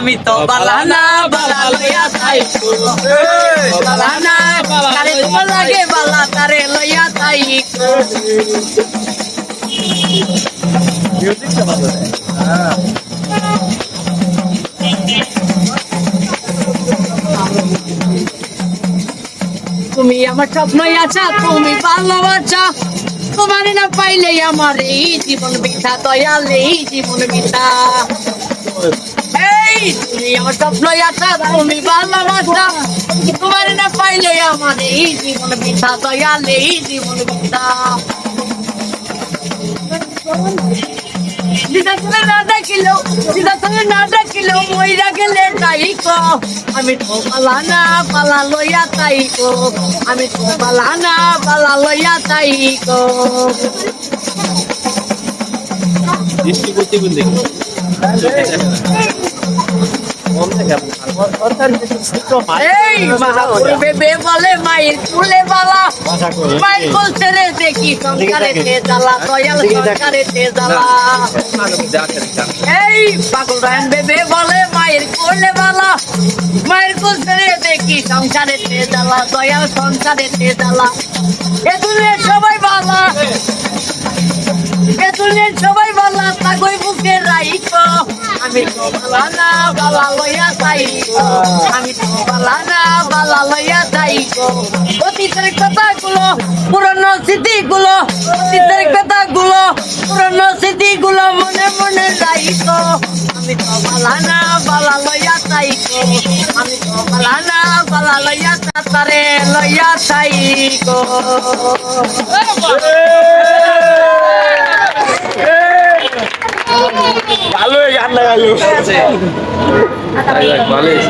আমি তো বালানা বালা লইয়া বালানা তারে তোমার লাগে বালা তারে লইয়া তুমি আমার স্বপ্ন আছা তুমি ভালোবাসা। তোমার না পাইলে আমার এই জীবন বৃথা দয়াল এই জীবন বৃথা। আমার স্বপ্ন আছা তুমি ভালোবাসা তোমার না পাইলে আমার এই জীবন বৃথা দয়াল এই জীবন তাইকো আমি তো পালানা পালা লইয়া তাইকো আমি তো পালানা পালা লইয়া তাইকো দৃষ্টি প্রতিবন্ধী এই মায়ের কুলে বালা। মায়ের কুল ছেড়ে দেখি সংসারে তে জ্বালা দয়াল সংসারে তে জ্বালা। এই পাগল রায়ন বেবে বলে মায়ের কোলে বালা। মায়ের কোল ছেড়ে দেখি সংসারে তে দয়াল সংসারে তে এ দুনিয়ার সবাই বালা। এ দুনিয়ার সবাই বালা রাইকো আমি তো আমি তো বালা না, বালা লইয়া যাইকো অতীতের কথাগুলো, পুরনো স্মৃতিগুলো, অতীতের কথাগুলো, পুরনো স্মৃতিগুলো মনে মনে আমি তো বালা না, বালা লইয়া যাইকো আমি তো গান লাগালো ভালোই